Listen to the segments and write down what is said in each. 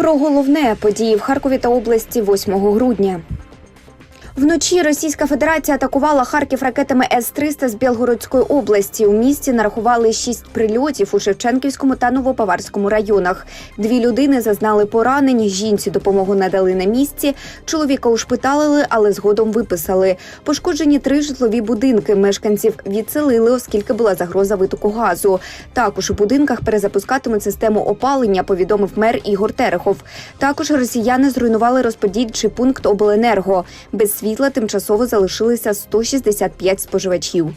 Про головне події в Харкові та області 8 грудня. Вночі Російська Федерація атакувала Харків ракетами С-300 з Білгородської області. У місті нарахували шість прильотів у Шевченківському та Новопаварському районах. Дві людини зазнали поранень. Жінці допомогу надали на місці. Чоловіка ушпиталили, але згодом виписали. Пошкоджені три житлові будинки. Мешканців відселили, оскільки була загроза витоку газу. Також у будинках перезапускатимуть систему опалення. Повідомив мер Ігор Терехов. Також росіяни зруйнували розподільчий пункт обленерго. Без світла тимчасово залишилися 165 споживачів.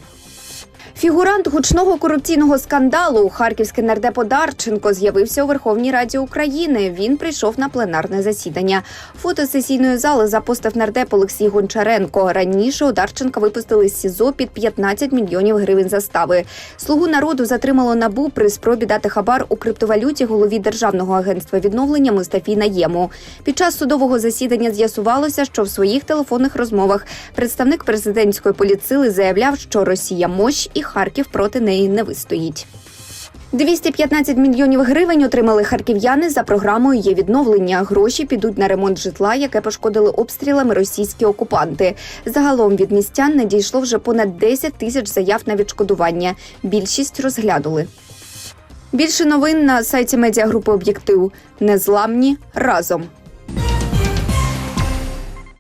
Фігурант гучного корупційного скандалу харківський нардеп Одарченко з'явився у Верховній Раді України. Він прийшов на пленарне засідання. Фото сесійної зали запостив нардеп Олексій Гончаренко. Раніше Одарченка випустили з СІЗО під 15 мільйонів гривень застави. Слугу народу затримало набу при спробі дати хабар у криптовалюті голові державного агентства відновлення Мустафі Наєму. Під час судового засідання з'ясувалося, що в своїх телефонних розмовах представник президентської поліцили заявляв, що Росія мощ і Харків проти неї не вистоїть. 215 мільйонів гривень отримали харків'яни за програмою є відновлення. Гроші підуть на ремонт житла, яке пошкодили обстрілами російські окупанти. Загалом від містян надійшло вже понад 10 тисяч заяв на відшкодування. Більшість розглянули. Більше новин на сайті медіагрупи Об'єктив. Незламні разом.